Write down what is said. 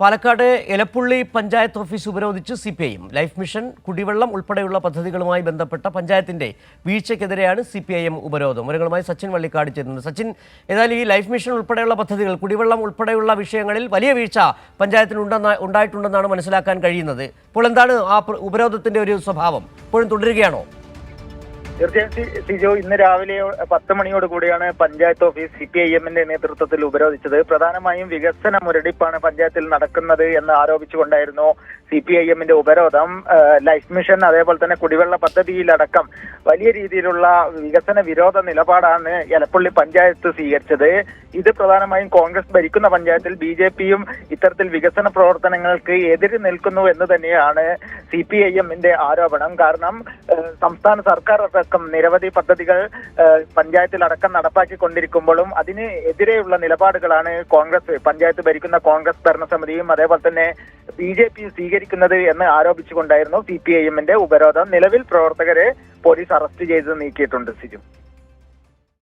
Palakkad Elappully panchayat office ഉപരോധിച്ച് C P I life mission കുടിവെള്ളം ഉൾപ്പെടെയുള്ള പദ്ധതികളുമായി ബന്ധപ്പെട്ട പഞ്ചായത്തിന്റെ വീഴ്ചയ്ക്കെതിരെയാണ് സി പി ഐ എം ഉപരോധം. വിവരങ്ങളുമായി സച്ചിൻ വള്ളിക്കാട് ചേരുന്നത് സച്ചിൻ ഏതായാലും ഈ ലൈഫ് മിഷൻ ഉൾപ്പെടെയുള്ള പദ്ധതികൾ കുടിവെള്ളം ഉൾപ്പെടെയുള്ള വിഷയങ്ങളിൽ വലിയ വീഴ്ച പഞ്ചായത്തിന് ഉണ്ടായിട്ടുണ്ടെന്നാണ് മനസ്സിലാക്കാൻ കഴിയുന്നത്. ഇപ്പോൾ എന്താണ് ആ ഉപരോധത്തിന്റെ ഒരു സ്വഭാവം? ഇപ്പോഴും തുടരുകയാണോ? തീർച്ചയായും സിജോ ഇന്ന് രാവിലെ പത്ത് മണിയോട് കൂടിയാണ് panchayat office C P I എമ്മിന്റെ നേതൃത്വത്തിൽ ഉപരോധിച്ചത്. പ്രധാനമായും വികസന മുരടിപ്പാണ് പഞ്ചായത്തിൽ നടക്കുന്നത് എന്ന് ആരോപിച്ചുകൊണ്ടായിരുന്നു സി പി ഐ എമ്മിന്റെ ഉപരോധം. ലൈഫ് മിഷൻ അതേപോലെ തന്നെ കുടിവെള്ള പദ്ധതിയിലടക്കം വലിയ രീതിയിലുള്ള വികസന വിരോധ നിലപാടാണ് എലപ്പള്ളി പഞ്ചായത്ത് സ്വീകരിച്ചത്. ഇത് പ്രധാനമായും കോൺഗ്രസ് ഭരിക്കുന്ന പഞ്ചായത്തിൽ ബി ജെ പിയും ഇത്തരത്തിൽ വികസന പ്രവർത്തനങ്ങൾക്ക് എതിര് നിൽക്കുന്നു എന്ന് തന്നെയാണ് സി പി ഐ എമ്മിന്റെ ആരോപണം. കാരണം സംസ്ഥാന സർക്കാർ അടക്കം നിരവധി പദ്ധതികൾ പഞ്ചായത്തിൽ അടക്കം നടപ്പാക്കിക്കൊണ്ടിരിക്കുമ്പോഴും അതിന് എതിരെയുള്ള നിലപാടുകളാണ് കോൺഗ്രസ് പഞ്ചായത്ത് ഭരിക്കുന്ന കോൺഗ്രസ് ഭരണസമിതിയും അതേപോലെ തന്നെ ബി ജെ പി സ്വീകരിക്കുന്നത് എന്ന് ആരോപിച്ചുകൊണ്ടായിരുന്നു സി പി ഐ എമ്മിന്റെ ഉപരോധം. നിലവിൽ പ്രവർത്തകരെ പോലീസ് അറസ്റ്റ് ചെയ്ത് നീക്കിയിട്ടുണ്ട് സിജു.